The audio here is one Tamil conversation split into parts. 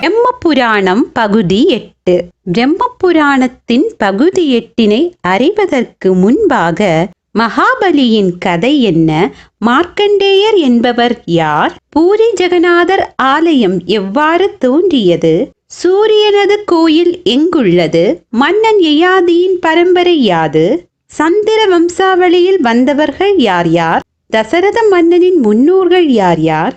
பிரம்ம புராணம் பகுதி எட்டு. பிரம்ம புராணத்தின் பகுதி எட்டினை அறிவதற்கு முன்பாக மகாபலியின் கதை என்ன? மார்க்கண்டேயர் என்பவர் யார்? பூரி ஜெகநாதர் ஆலயம் எவ்வாறு தோன்றியது? சூரியனது கோயில் எங்குள்ளது? மன்னன் யயாதியின் பரம்பரை யாது? சந்திர வம்சாவளியில் வந்தவர்கள் யார் யார்? தசரத மன்னனின் முன்னோர்கள் யார் யார்?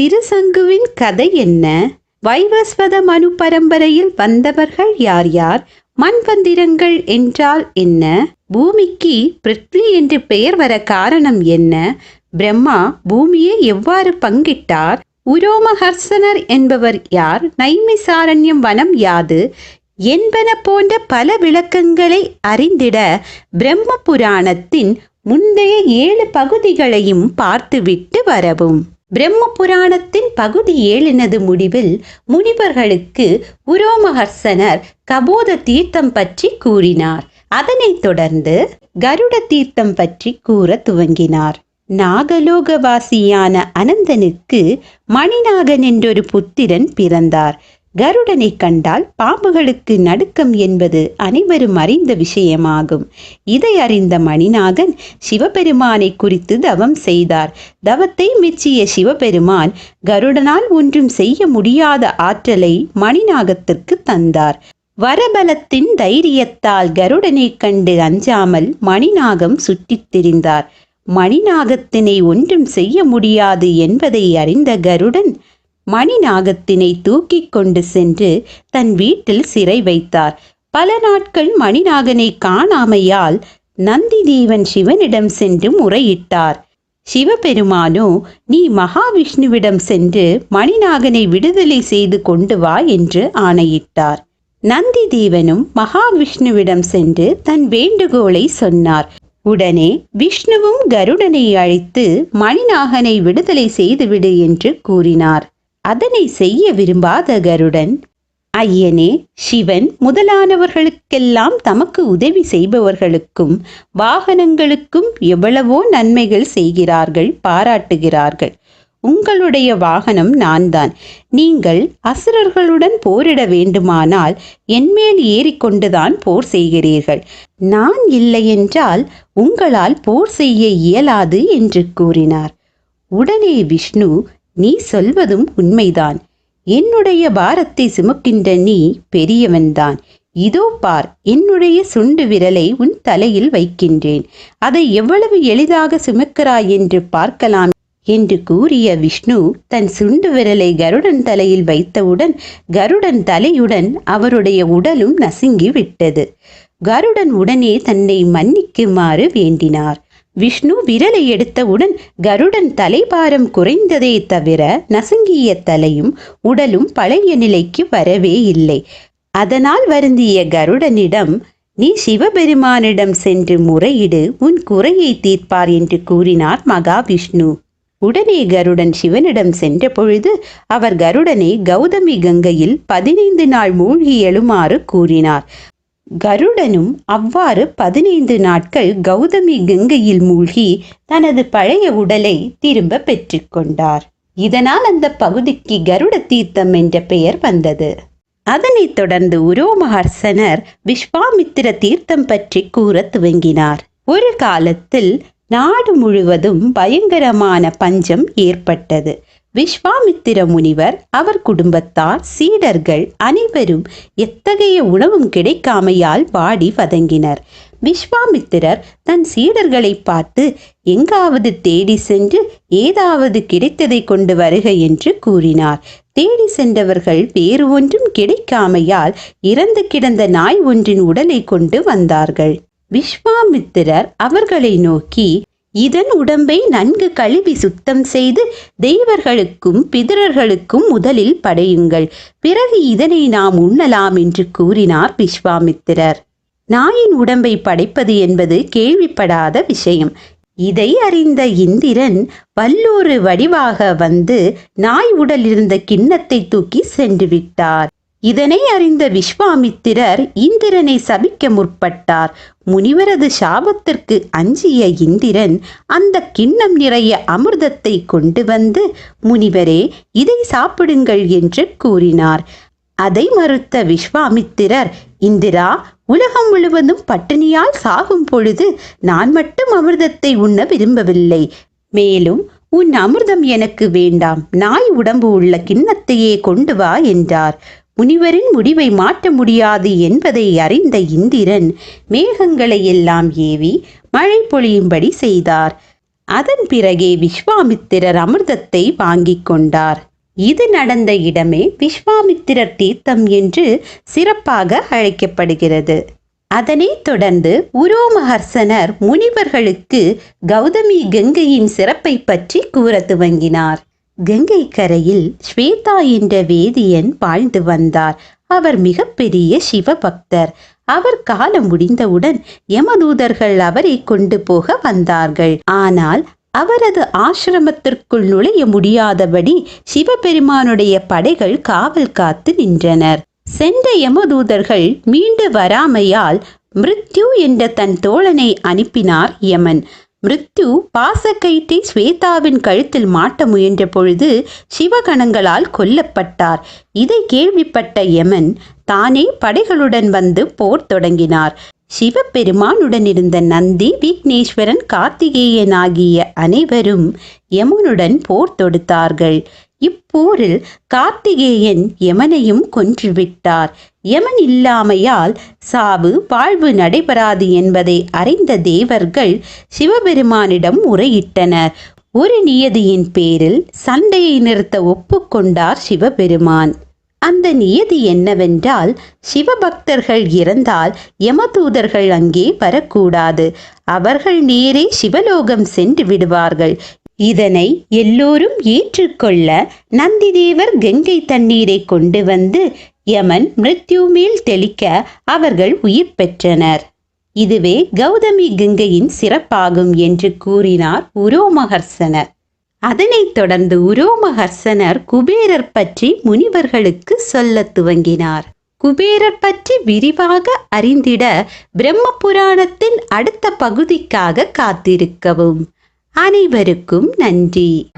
திருசங்குவின் கதை என்ன? வைவஸ்வத மனு பரம்பரையில் வந்தவர்கள் யார் யார்? மண்பந்திரங்கள் என்றால் என்ன? பூமிக்கு பிருத்வி என்று பெயர் வர காரணம் என்ன? பிரம்மா பூமியை எவ்வாறு பங்கிட்டார்? உரோமஹர்சனர் என்பவர் யார்? நைமிசாரண்யம் வனம் யாது? என்பன போன்ற பல விளக்கங்களை அறிந்திட பிரம்ம புராணத்தின் முந்தைய ஏழு பகுதிகளையும் பார்த்துவிட்டு வரவும். பிரம்ம புராணத்தின் பகுதி ஏழினது முடிவில் முனிவர்களுக்கு உரோமஹர்சனர் கபோத தீர்த்தம் பற்றி கூறினார். அதனைத் தொடர்ந்து கருட தீர்த்தம் பற்றி கூற துவங்கினார். நாகலோகவாசியான அனந்தனுக்கு மணிநாகன் என்றொரு புத்திரன் பிறந்தார். கருடனை கண்டால் பாம்புகளுக்கு நடுக்கம் என்பது அனைவரும் அறிந்த விஷயமாகும். இதை அறிந்த மணிநாகன் சிவபெருமானை குறித்து தவம் செய்தார். தவத்தை மெச்சிய சிவபெருமான் கருடனால் ஒன்றும் செய்ய முடியாத ஆற்றலை மணிநாகத்திற்கு தந்தார். வரபலத்தின் தைரியத்தால் கருடனை கண்டு அஞ்சாமல் மணிநாகம் சுற்றித் திரிந்தார். மணிநாகத்தினை ஒன்றும் செய்ய முடியாது என்பதை அறிந்த கருடன் மணிநாகத்தினை தூக்கிக் கொண்டு சென்று தன் வீட்டில் சிறை வைத்தார். பல நாட்கள் மணிநாகனை காணாமையால் நந்திதேவன் சிவனிடம் சென்று முறையிட்டார். சிவபெருமானோ நீ மகாவிஷ்ணுவிடம் சென்று மணிநாகனை விடுதலை செய்து கொண்டு வா என்று ஆணையிட்டார். நந்திதேவனும் மகாவிஷ்ணுவிடம் சென்று தன் வேண்டுகோளை சொன்னார். உடனே விஷ்ணுவும் கருடனை அழைத்து மணிநாகனை விடுதலை செய்துவிடு என்று கூறினார். அதனை செய்ய விரும்பாத கருடன் ஐயனே சிவன் முதலானவர்களுக்கெல்லாம் தமக்கு உதவி செய்பவர்களுக்கும் வாகனங்களுக்கும் எவ்வளவோ நன்மைகள் செய்கிறார்கள் பாராட்டுகிறார்கள். உங்களுடைய வாகனம் நான்தான். நீங்கள் அசுரர்களுடன் போரிட வேண்டுமானால் என்மேல் ஏறிக்கொண்டுதான் போர் செய்கிறீர்கள். நான் இல்லையென்றால் உங்களால் போர் செய்ய இயலாது என்று கூறினார். உடனே விஷ்ணு நீ சொல்வதும் உண்மைதான். என்னுடைய பாரத்தை சுமக்கின்ற நீ பெரியவன்தான். இதோ பார் என்னுடைய சுண்டு விரலை உன் தலையில் வைக்கின்றேன். அதை எவ்வளவு எளிதாக சுமக்கிறாய் என்று பார்க்கலாம் என்று கூறிய விஷ்ணு தன் சுண்டு விரலை கருடன் தலையில் வைத்தவுடன் கருடன் தலையுடன் அவருடைய உடலும் நசுங்கி விட்டது. கருடன் உடனே தன்னை மன்னிக்குமாறு வேண்டினார். விஷ்ணு விரலை எடுத்தவுடன் கருடன் தலைபாரம் குறைந்ததே தவிர நசுங்கிய தலையும் உடலும் பழைய நிலைக்கு வரவே இல்லை. அதனால் வருந்திய கருடனிடம் நீ சிவபெருமானிடம் சென்று முறையிடு உன் குறையை தீர்ப்பார் என்று கூறினார் மகாவிஷ்ணு. உடனே கருடன் சிவனிடம் சென்ற பொழுது அவர் கருடனை கௌதமி கங்கையில் பதினைந்து நாள் மூழ்கி எழுமாறு கூறினார். கருடனும் அவ்வாறு பதினைந்து நாட்கள் கௌதமி கங்கையில் மூழ்கி தனது பழைய உடலை திரும்ப பெற்றுக்கொண்டார். இதனால் அந்த பகுதிக்கு கருட தீர்த்தம் என்ற பெயர் வந்தது. அதனைத் தொடர்ந்து உரோமஹர்சனர் விஸ்வாமித்திர தீர்த்தம் பற்றி கூற துவங்கினார். ஒரு காலத்தில் நாடு முழுவதும் பயங்கரமான பஞ்சம் ஏற்பட்டது. விஸ்வாமித்திர முனிவர் அவர் குடும்பத்தார் சீடர்கள் அனைவரும் எத்தகைய உணவும் கிடைக்காமையால் பாடி வதங்கினர். விஸ்வாமித்திரர் தன் சீடர்களை பார்த்து எங்காவது தேடி சென்று ஏதாவது கிடைத்ததை கொண்டு வருக என்று கூறினார். தேடி சென்றவர்கள் வேறு ஒன்றும் கிடைக்காமையால் இறந்து கிடந்த நாய் ஒன்றின் உடலை கொண்டு வந்தார்கள். விஸ்வாமித்திரர் அவர்களை நோக்கி இதன் உடம்பை நன்கு கழுவி சுத்தம் செய்து தெய்வர்களுக்கும் பிதரர்களுக்கும் முதலில் படையுங்கள். பிறகு இதனை நாம் உண்ணலாம் என்று கூறினார் விஸ்வாமித்திரர். நாயின் உடம்பை படைப்பது என்பது கேள்விப்படாத விஷயம். இதை அறிந்த இந்திரன் வல்லூறு வடிவாக வந்து நாய் உடலிருந்த கிண்ணத்தை தூக்கி சென்று விட்டார் இதனை அறிந்த விஸ்வாமித்திரர் இந்திரனை சபிக்க முற்பட்டார். முனிவரது சாபத்திற்கு அஞ்சிய இந்திரன் அந்த கிண்ணம் நிறைய அமிர்தத்தை கொண்டு வந்து முனிவரே இதை சாப்பிடுங்கள் என்று கூறினார். அதை மறுத்த விஸ்வாமித்திரர் இந்திரா உலகம் முழுவதும் பட்டினியால் சாகும் பொழுது நான் மட்டும் அமிர்தத்தை உண்ண விரும்பவில்லை. மேலும் உன் அமிர்தம் எனக்கு வேண்டாம். நாய் உடம்பு உள்ள கிண்ணத்தையே கொண்டு வா என்றார். முனிவரின் முடிவை மாற்ற முடியாது என்பதை அறிந்த இந்திரன் மேகங்களை எல்லாம் ஏவி மழை பொழியும்படி செய்தார். அதன் பிறகே விஸ்வாமித்திரர் அமிர்தத்தை வாங்கிக் கொண்டார். இது நடந்த இடமே விஸ்வாமித்திரர் தீர்த்தம் என்று சிறப்பாக அழைக்கப்படுகிறது. அதனைத் தொடர்ந்து உரோமஹர்சனர் முனிவர்களுக்கு கௌதமி கங்கையின் சிறப்பை பற்றி கூற துவங்கினார். கங்கை கரையில் ஸ்வேதா என்ற வேதியன் வாழ்ந்து வந்தார். அவர் மிகப்பெரிய சிவபக்தர். அவர் காலம் முடிந்தவுடன் யமதூதர்கள் அவரை கொண்டு போக வந்தார்கள். ஆனால் அவரது ஆசிரமத்திற்குள் நுழைய முடியாதபடி சிவபெருமானுடைய படைகள் காவல் காத்து நின்றனர். சென்ற யமதூதர்கள் மீண்டு வராமையால் மிருத்யு என்ற தன் தோழனை அனுப்பினார் யமன். மிருத்யு பாசக்கயிற்றை ஸ்வேதாவின் கழுத்தில் மாட்ட முயன்ற பொழுது சிவகணங்களால் கொல்லப்பட்டார். இதை கேள்விப்பட்ட யமன் தானே படைகளுடன் வந்து போர் தொடங்கினார். சிவபெருமானுடன் இருந்த நந்தி விக்னேஸ்வரன் கார்த்திகேயன் ஆகிய அனைவரும் யமனுடன் போர் தொடுத்தார்கள். இப்போரில் கார்த்திகேயன் யமனையும் கொன்றுவிட்டார் யமன் இல்லாமையால் சாவு வாழ்வு நடைபெறாது என்பதை அறிந்த தேவர்கள் சிவபெருமானிடம் முறையிட்டனர். ஒரு நியதியின் பேரில் சண்டையை நிறுத்த ஒப்புக்கொண்டார் சிவபெருமான். அந்த நியதி என்னவென்றால் சிவபக்தர்கள் இறந்தால் யமதூதர்கள் அங்கே வரக்கூடாது. அவர்கள் நேரே சிவலோகம் சென்று விடுவார்கள். இதனை எல்லோரும் ஏற்றுக்கொள்ள நந்திதேவர் கங்கை தண்ணீரை கொண்டு வந்து யமன் மிருத்யு மேல் தெளிக்க அவர்கள் உயிர் பெற்றனர். இதுவே கௌதமி கங்கையின் சிறப்பாகும் என்று கூறினார் உரோமஹர்சனர். அதனைத் தொடர்ந்து உரோமஹர்சனர் குபேரர் பற்றி முனிவர்களுக்கு சொல்லத் துவங்கினார். குபேரர் பற்றி விரிவாக அறிந்திட பிரம்ம புராணத்தின் அடுத்த பகுதிக்காக காத்திருக்கவும். அனைவருக்கும் நன்றி.